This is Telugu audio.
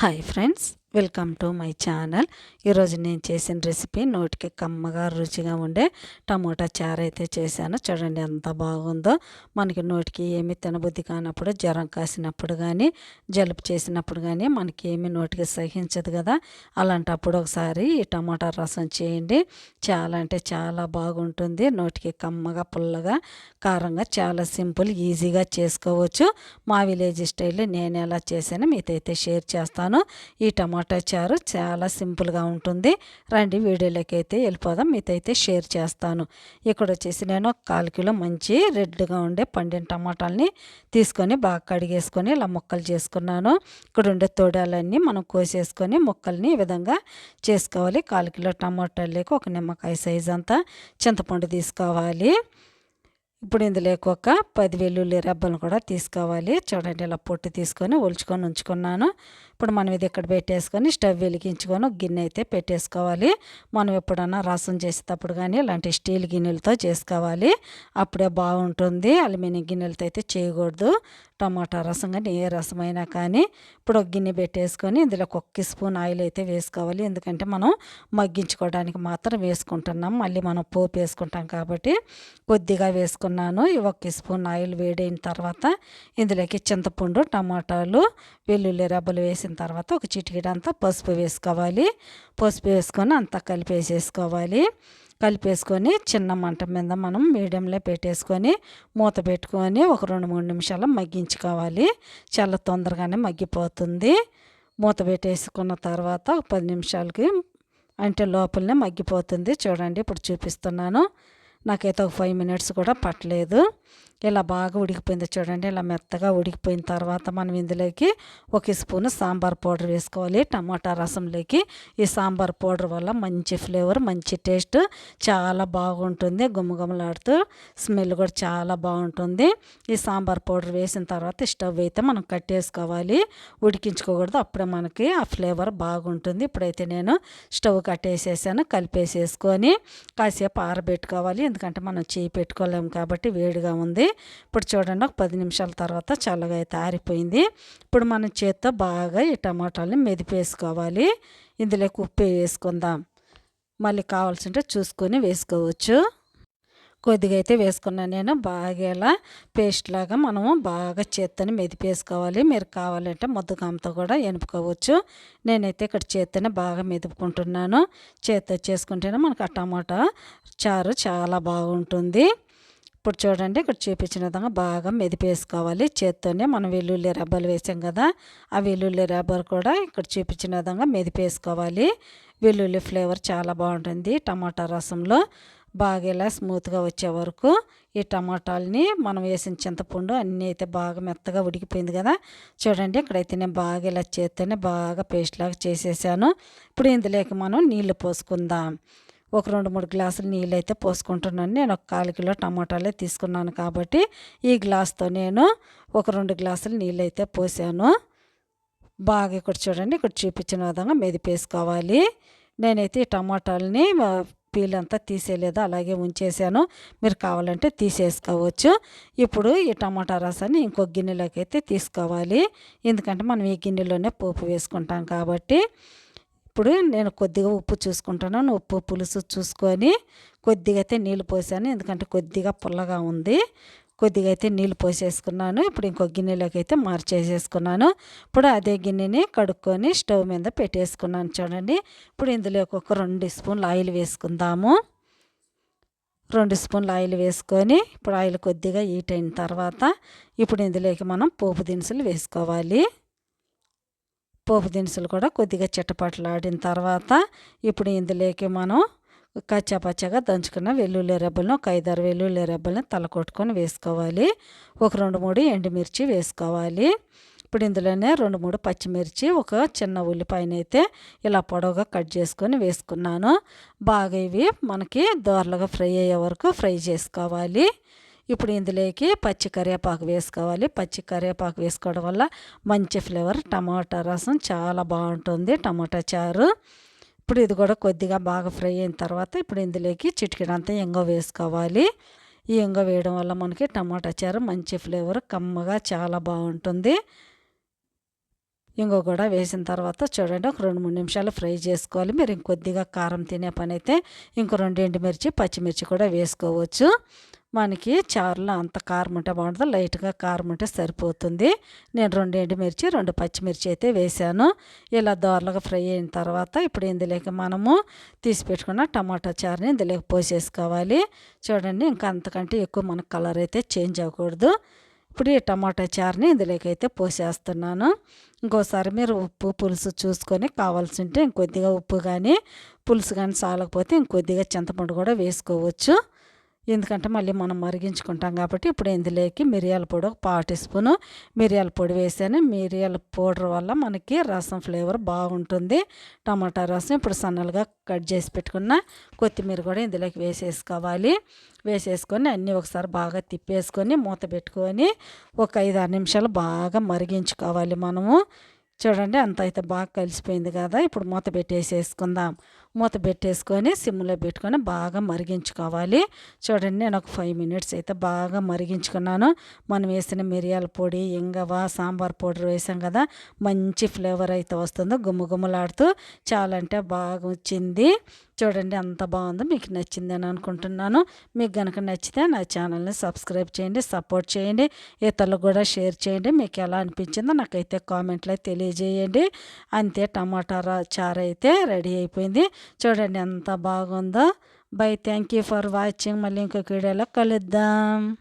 Hi friends, welcome to my channel. ఈరోజు నేను చేసిన రెసిపీ నోటికి కమ్మగా రుచిగా ఉండే టమోటా చారు అయితే చేశాను. చూడండి ఎంత బాగుందో. మనకి నోటికి ఏమి తినబుద్ధి కానప్పుడు జ్వరం కాసినప్పుడు కానీ జలుబు చేసినప్పుడు కానీ మనకి ఏమి నోటికి సహించదు కదా. అలాంటప్పుడు ఒకసారి ఈ టమోటా రసం చేయండి. చాలా అంటే చాలా బాగుంటుంది. నోటికి కమ్మగా పుల్లగా కారంగా చాలా సింపుల్ ఈజీగా చేసుకోవచ్చు. మా విలేజ్ స్టైల్లో నేను ఎలా చేశానో మీతో అయితే షేర్ చేస్తాను. ఈ టమాటా చారు చాలా సింపుల్గా ఉంటుంది. రండి వీడియోలోకి అయితే వెళ్ళిపోదాం. మీతో షేర్ చేస్తాను. ఇక్కడ వచ్చేసి నేను కాలు కిలో మంచి రెడ్గా ఉండే పండిన టమాటాలని తీసుకొని బాగా కడిగేసుకొని ఇలా ముక్కలు చేసుకున్నాను. ఇక్కడ ఉండే తోడాలన్నీ మనం కోసేసుకొని ముక్కల్ని ఈ విధంగా చేసుకోవాలి. కాలు కిలో టమాటాలకి ఒక నిమ్మకాయ సైజ్ అంతా చింతపండు తీసుకోవాలి. ఇప్పుడు ఇందులోకి ఒక పది వెల్లుల్లి రెబ్బలను కూడా తీసుకోవాలి. చూడండి ఇలా పొట్టు తీసుకొని ఒలుచుకొని ఉంచుకున్నాను. ఇప్పుడు మనం ఇది ఇక్కడ పెట్టేసుకొని స్టవ్ వెలిగించుకొని గిన్నె అయితే పెట్టేసుకోవాలి. మనం ఎప్పుడన్నా రసం చేసేటప్పుడు కానీ ఇలాంటి స్టీల్ గిన్నెలతో చేసుకోవాలి. అప్పుడే బాగుంటుంది. అల్యూమినియం గిన్నెలతో అయితే చేయకూడదు. టమాటా రసం కానీ ఏ రసమైనా కానీ ఇప్పుడు ఒక గిన్నె పెట్టేసుకొని ఇందులో ఒక స్పూన్ ఆయిల్ అయితే వేసుకోవాలి. ఎందుకంటే మనం మగ్గించుకోవడానికి మాత్రం వేసుకుంటున్నాం. మళ్ళీ మనం పోపు వేసుకుంటాం కాబట్టి కొద్దిగా వేసుకున్నాను. ఒక స్పూన్ ఆయిల్ వేడైన తర్వాత ఇందులోకి చింతపండు టమాటాలు వెల్లుల్లి రెబ్బలు వేసిన తర్వాత ఒక చిటికెడంతా పసుపు వేసుకోవాలి. పసుపు వేసుకొని అంతా కలిపేసేసుకోవాలి. కలిపేసుకొని చిన్న మంట మీద మనం మీడియంలో పెట్టేసుకొని మూత పెట్టుకొని ఒక రెండు మూడు నిమిషాలు మగ్గించుకోవాలి. చాలా తొందరగానే మగ్గిపోతుంది. మూత పెట్టేసుకున్న తర్వాత ఒక పది నిమిషాలకి అంటే లోపలనే మగ్గిపోతుంది. చూడండి ఇప్పుడు చూపిస్తున్నాను. నాకైతే ఒక ఫైవ్ మినిట్స్ కూడా పట్టలేదు. ఇలా బాగా ఉడికిపోయింది చూడండి. ఇలా మెత్తగా ఉడికిపోయిన తర్వాత మనం ఇందులోకి ఒక స్పూన్ సాంబార్ పౌడర్ వేసుకోవాలి. టమాటా రసంలోకి. ఈ సాంబార్ పౌడర్ వల్ల మంచి ఫ్లేవర్ మంచి టేస్ట్ చాలా బాగుంటుంది. గుమ్మగుమలాడుతూ స్మెల్ కూడా చాలా బాగుంటుంది. ఈ సాంబార్ పౌడర్ వేసిన తర్వాత స్టవ్ అయితే మనం కట్టేసుకోవాలి ఉడికించుకోకూడదు. అప్పుడే మనకి ఆ ఫ్లేవర్ బాగుంటుంది. ఇప్పుడైతే నేను స్టవ్ కట్టేసేసాను. కలిపేసేసుకొని కాసేపు ఆరబెట్టుకోవాలి. ఎందుకంటే మనం చేయి పెట్టుకోలేము కాబట్టి వేడిగా ఉంది. ఇప్పుడు చూడండి ఒక పది నిమిషాల తర్వాత చల్లగా అయితే ఆరిపోయింది. ఇప్పుడు మనం చేత్తో బాగా ఈ టమాటాలని మెదిపేసుకోవాలి. ఇందులోకి ఉప్పు వేసుకుందాం. మళ్ళీ కావాల్సింటే చూసుకొని వేసుకోవచ్చు. కొద్దిగా అయితే వేసుకున్నాను నేను. బాగా ఇలా పేస్ట్ లాగా మనము బాగా చేత్తని మెదిపేసుకోవాలి. మీరు కావాలంటే ముద్దకామతో కూడా ఎనుపుకోవచ్చు. నేనైతే ఇక్కడ చేత్తనే బాగా మెదుపుకుంటున్నాను. చేత్తో చేసుకుంటేనే మనకు ఆ టమాటా చారు చాలా బాగుంటుంది. ఇప్పుడు చూడండి ఇక్కడ చూపించిన విధంగా బాగా మెదిపేసుకోవాలి. చేత్తోనే మనం వెల్లుల్లి రబ్బలు వేసాం కదా ఆ వెల్లుల్లి రబ్బర్ కూడా ఇక్కడ చూపించిన విధంగా మెదిపేసుకోవాలి. వెల్లుల్లి ఫ్లేవర్ చాలా బాగుంటుంది టమాటా రసంలో. బాగా ఇలా స్మూత్గా వచ్చే వరకు ఈ టమాటాలని మనం వేసిన చింతపండు అన్నీ అయితే బాగా మెత్తగా ఉడికిపోయింది కదా. చూడండి ఇక్కడైతే నేను బాగా ఇలా చేత్తోనే బాగా పేస్ట్ లాగా చేసేసాను. ఇప్పుడు ఇందులోకి మనం నీళ్ళు పోసుకుందాం. ఒక రెండు మూడు గ్లాసులు నీళ్ళు అయితే పోసుకుంటున్నాను. నేను ఒక కాలు కిలో టమాటాలే తీసుకున్నాను కాబట్టి ఈ గ్లాస్తో నేను ఒక రెండు గ్లాసులు నీళ్ళు అయితే పోసాను. బాగా ఇక్కడ చూడండి ఇక్కడ చూపించిన విధంగా మెదిపేసుకోవాలి. నేనైతే ఈ టమాటాలని పీలంతా తీసేయలేదు అలాగే ఉంచేసాను. మీరు కావాలంటే తీసేసుకోవచ్చు. ఇప్పుడు ఈ టమాటా రసాన్ని ఇంకో గిన్నెలోకి అయితే తీసుకోవాలి. ఎందుకంటే మనం ఈ గిన్నెలోనే పోపు వేసుకుంటాం కాబట్టి. ఇప్పుడు నేను కొద్దిగా ఉప్పు చూసుకుంటున్నాను ఉప్పు పులుసు చూసుకొని కొద్దిగా అయితే నీళ్ళు పోసాను. ఎందుకంటే కొద్దిగా పుల్లగా ఉంది. కొద్దిగా అయితే నీళ్ళు పోసేసుకున్నాను. ఇప్పుడు ఇంకో గిన్నెలోకి అయితే మార్చేసేసుకున్నాను. ఇప్పుడు అదే గిన్నెని కడుక్కొని స్టవ్ మీద పెట్టేసుకున్నాను చూడండి. ఇప్పుడు ఇందులోకి ఒక రెండు స్పూన్లు ఆయిల్ వేసుకుందాము. రెండు స్పూన్లు ఆయిల్ వేసుకొని ఇప్పుడు ఆయిల్ కొద్దిగా హీట్ అయిన తర్వాత ఇప్పుడు ఇందులోకి మనం పోపు దినుసులు వేసుకోవాలి. పోపు దినుసులు కూడా కొద్దిగా చిట్టపట్లాడిన తర్వాత ఇప్పుడు ఇందులోకి మనం కచ్చాపచ్చగా దంచుకున్న వెల్లుల్లి రెబ్బలను ఒక ఐదారు వెల్లుల్లి రెబ్బలను తల కొట్టుకొని వేసుకోవాలి. ఒక రెండు మూడు ఎండుమిర్చి వేసుకోవాలి. ఇప్పుడు ఇందులోనే రెండు మూడు పచ్చిమిర్చి ఒక చిన్న ఉల్లిపాయనైతే ఇలా పొడవుగా కట్ చేసుకొని వేసుకున్నాను. బాగా ఇవి మనకి దోరలుగా ఫ్రై అయ్యే వరకు ఫ్రై చేసుకోవాలి. ఇప్పుడు ఇందులోకి పచ్చి కరివేపాకు వేసుకోవాలి. పచ్చి కరివేపాకు వేసుకోవడం వల్ల మంచి ఫ్లేవర్ టమాటా రసం చాలా బాగుంటుంది టమాటా చారు. ఇప్పుడు ఇది కూడా కొద్దిగా బాగా ఫ్రై అయిన తర్వాత ఇప్పుడు ఇందులోకి చిటికెడంతా ఇంగ వేసుకోవాలి. ఈ ఎంగ వేయడం వల్ల మనకి టమాటా చారు మంచి ఫ్లేవర్ కమ్మగా చాలా బాగుంటుంది. ఇంకో కూడా వేసిన తర్వాత చూడండి ఒక రెండు మూడు నిమిషాలు ఫ్రై చేసుకోవాలి. మీరు ఇంకొద్దిగా కారం తినే పని అయితే ఇంకో రెండు ఎండుమిర్చి పచ్చిమిర్చి కూడా వేసుకోవచ్చు. మనకి చారులో అంత కారం ఉంటే బాగుంటుంది. లైట్గా కారం ఉంటే సరిపోతుంది. నేను రెండు ఎండుమిర్చి రెండు పచ్చిమిర్చి అయితే వేసాను ఇలా దోరలుగా ఫ్రై అయిన తర్వాత ఇప్పుడు ఇందులోకి మనము తీసి పెట్టుకున్న టమాటా చారుని ఇందులోకి పోసేసుకోవాలి. చూడండి ఇంకా అంతకంటే ఎక్కువ మనకు కలర్ అయితే చేంజ్ అవ్వకూడదు. ఇప్పుడు ఈ టమాటా చారుని ఇందులోకైతే పోసేస్తున్నాను. ఇంకోసారి మీరు ఉప్పు పులుసు చూసుకొని కావాల్సి ఉంటే ఇంకొద్దిగా ఉప్పు కానీ పులుసు కానీ చాలకపోతే ఇంకొద్దిగా చింతపండు కూడా వేసుకోవచ్చు. ఎందుకంటే మళ్ళీ మనం మరిగించుకుంటాం కాబట్టి ఇప్పుడు ఇందులోకి మిరియాల పొడి ఒక పావు టీ స్పూను మిరియాల పొడి వేసాను. మిరియాల పౌడర్ వల్ల మనకి రసం ఫ్లేవర్ బాగుంటుంది. టమాటా రసం ఇప్పుడు సన్నలుగా కట్ చేసి పెట్టుకున్న కొత్తిమీర కూడా ఇందులోకి వేసేసుకోవాలి. వేసేసుకొని అన్నీ ఒకసారి బాగా తిప్పేసుకొని మూత పెట్టుకొని ఒక ఐదు ఆరు నిమిషాలు బాగా మరిగించుకోవాలి మనము. చూడండి అంత అయితే బాగా కలిసిపోయింది కదా. ఇప్పుడు మూత పెట్టేసేసుకుందాం. మూత పెట్టేసుకొని సిమ్లో పెట్టుకొని బాగా మరిగించుకోవాలి. చూడండి నేను ఒక ఫైవ్ మినిట్స్ అయితే బాగా మరిగించుకున్నాను. మనం వేసిన మిరియాల పొడి ఇంగవ సాంబార్ పౌడర్ వేసాం కదా మంచి ఫ్లేవర్ అయితే వస్తుందో. గుమ్మగుమ్మలాడుతూ చాలా అంటే బాగా వచ్చింది. చూడండి అంత బాగుందో. మీకు నచ్చిందని అనుకుంటున్నాను. మీకు కనుక నచ్చితే నా ఛానల్ని సబ్స్క్రైబ్ చేయండి సపోర్ట్ చేయండి ఇతరులకు కూడా షేర్ చేయండి. మీకు ఎలా అనిపించిందో నాకైతే కామెంట్లో తెలియజేయండి. అంతే టమాటా చారు అయితే రెడీ అయిపోయింది. చూడండి ఎంత బాగుందో. Bye thank you for watching మళ్ళీ ఇంకొక వీడియోలో కలుద్దాం.